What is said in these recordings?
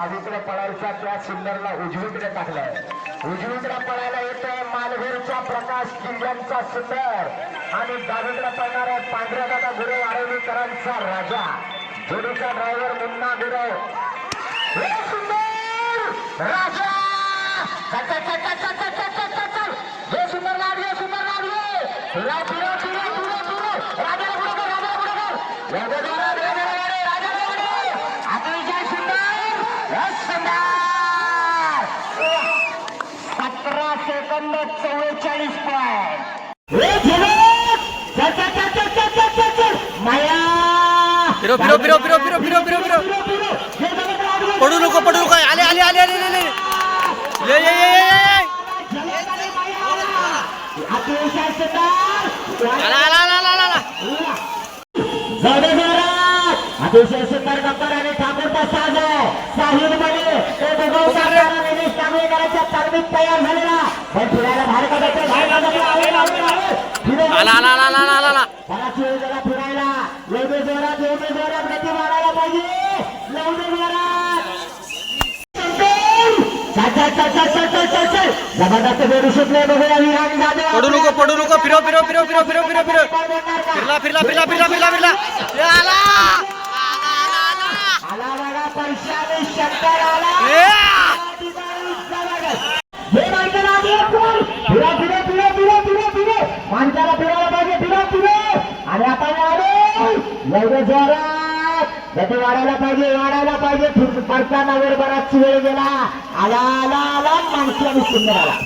डावीकडे पळायचा त्या सुंदरला उजवीकडे टाकलाय. उजवीकडे पळायला येतोय मालघरचा प्रकाश किल्ल्यांचा सुंदर. आणि डावीकडे पळणार आहे पांढऱ्या दादा गुरव आरवलीकरांचा राजा. जोडीचा ड्रायव्हर मुन्ना गुरव सुंदर राजा! सेकंद चव्वेचाळीस पॉईंट माया फिरो फिरो फिरो फिरो फिरो फिरो फिरो फिरो पडू नको पडू नको आले आले आले आले आले आले. ये ये ये ये, आला आला अतिशय सुंदर गप्पर आणि ठाकूरचा साज आहे साहिल बने ते दोघं सातारा निलेश कांबळेकरांच्या तालमीत तयार झालेला पण फिरायला बाहेर काढायचं बाहेर काढायचं आला आला आला आला आला आला बराच वेळ गेला फिरायला। एवढे जोरात एवढे जोरात गती मारायला पाहिजे एवढे जोरात. ज़बरदस्त जोडी सुटले बघूया विराट जाधव पडू नको पडू नको फिरो फिरो फिरो फिरो फिरो फिरो फिरो। फिरला फिरला फिरला फिरला फिरला फिरला। माणसाला फिरायला पाहिजे फिरा आणि आलो एवढे जोरात गती वाढायला पाहिजे वाढायला पाहिजे पडताना वेळ बराच वेळ गेला आला आला आला माणशी आणि सुंदर आला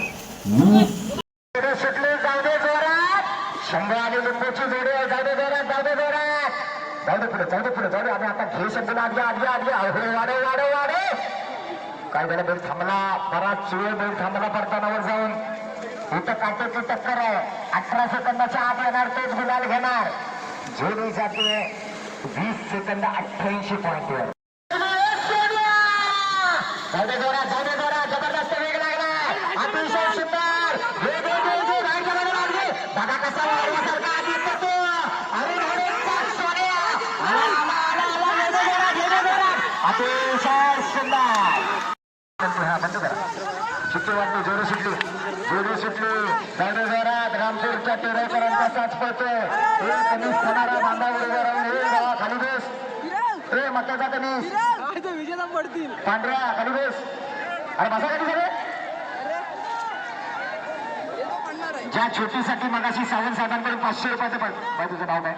सुटले जाऊ दे जोरात शंभर आणि लिंबूची जोडी जाऊ दे जाऊ दे पुढे जाऊ दे पुढे जाऊ दे. आम्ही आता घे शब्द आधी आधी आधी अवघडे वाडे वाडे वाडे काय झालं बैल थांबला. बराच वेळ बैल थांबला परतानावर जाऊन. इथं काटेची टक्कर आहे अठरा सेकंदाच्या आत येणार तोच गुलाल घेणार. जोडी जाते वीस सेकंद अठ्ठ्याऐंशी पॉईंटवर. जाऊ दे जोरात जाऊ दे जोरात जबरदस्त वेग लागला अतिशय सुंदर वेग वेग वेग वेग बाहेर करायला लागले बघा कसा वाढल्यासारखा आधी येतो अरे अरे चाक सोन्या आला आला आला आला गेले जोरात गेले जोरात अतिशय वाटली जोडी सुटली जोडी सुटली जाऊ जोरात रामपूरच्या टेरेकरांचा पळतोय हे कमी खाणारा बांधावर उभा हे खाली हे मक्याचा कमीस पांढऱ्या खाली अरे बसा कधी सगळे ज्या छोटीसाठी मगाशी सावंत साहेबांकडे पाचशे रुपयाचं पण तुझं नाव काय?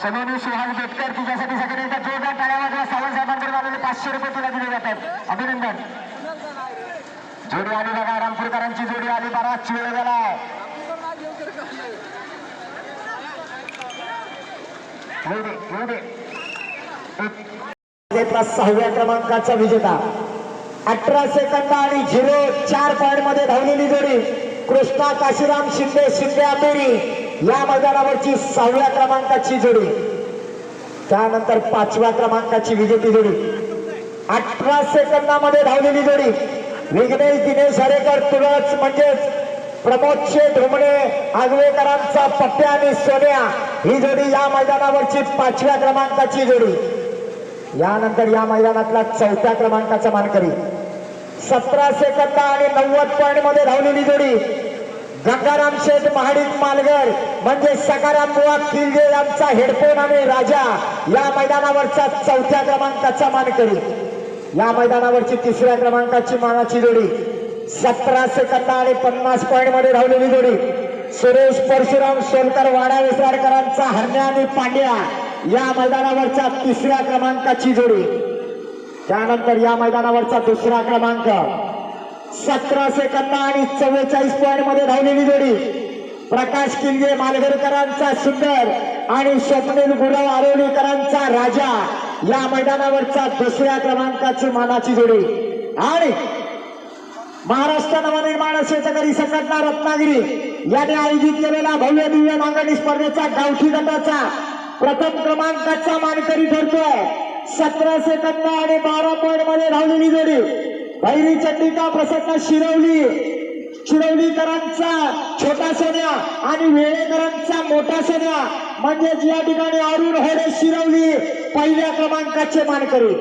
सलोनी सुहास बेटकर तिच्यासाठी सगळे एकदा जोरदार टाळ्या वाजवा. सावंत साहेबांकडे आलेले पाचशे रुपये तुला दिले जातात. अभिनंदन. जोडी आली बघा रामपूरकरांची जोडी आली. बराच वेळ झाला दे सहाव्या क्रमांकाचा विजेता. अठरा सेकंद आणि झिरो चार पॉइंटमध्ये धावलेली जोडी. कृष्णा काशीराम शिंदे शिंदे आंबेरी या मैदानावरची सहाव्या क्रमांकाची जोडी त्यानंतर पाचव्या क्रमांकाची विजेती जोडी अठरा सेकंदामध्ये धावलेली जोडी विघ्नेश दिनेश हरेकर तुळस म्हणजेच प्रमोदशे धुमणे आगवेकरांचा पप्प्या आणि सोन्या ही जोडी या मैदानावरची पाचव्या क्रमांकाची जोडी. यानंतर या मैदानातला चौथ्या क्रमांकाचा मानकरी सतरा सेकंदा आणि नव्वद पॉईंटमध्ये धावलेली जोडी गंगाराम शेठ महाडिक मालगर म्हणजे सकाराम बुवा किल्ले यांचा हेडफोन आणि राजा या मैदानावरचा चौथ्या क्रमांकाचा मानकरी या मैदानावरची तिसऱ्या क्रमांकाची मानाची जोडी सतरा सेकंद आणि पन्नास पॉईंटमध्ये धावलेली जोडी. सुरेश परशुराम सोलकर वाडा विसराडकरांचा हरण्या आणि पांड्या या मैदानावरच्या तिसऱ्या क्रमांकाची जोडी. त्यानंतर या मैदानावरचा दुसरा क्रमांक सतरा सेकंद आणि चव्वेचाळीस पॉईंटमध्ये धावलेली जोडी. प्रकाश किंगे मालगरकरांचा सुंदर आणि स्वप्नील गुरव आरोलीकरांचा राजा. या मैदानावरचा दुसऱ्या क्रमांकाची मानाची जोडी. आणि महाराष्ट्र नवनिर्माण शेतकरी संघटना रत्नागिरी याने आयोजित केलेला भव्य दिव्य नांगणी स्पर्धेचा गावठी गटाचा प्रथम क्रमांकाचा मानकरी ठरतोय. सतरा सेकंद आणि बारा पॉईंटमध्ये धावलेली जोडी. भैरी चंडिका प्रसन्न शिरवली. शिरवलीकरांचा छोटा सोन्या आणि वेळेकरांचा मोठा सोन्या म्हणजेच या ठिकाणी अरुण होडे शिरवली पहिल्या क्रमांकाचे मानकरी.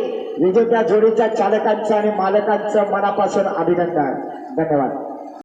विजेत्या जोडीच्या चालकांचं आणि मालकांचं मनापासून अभिनंदन. धन्यवाद.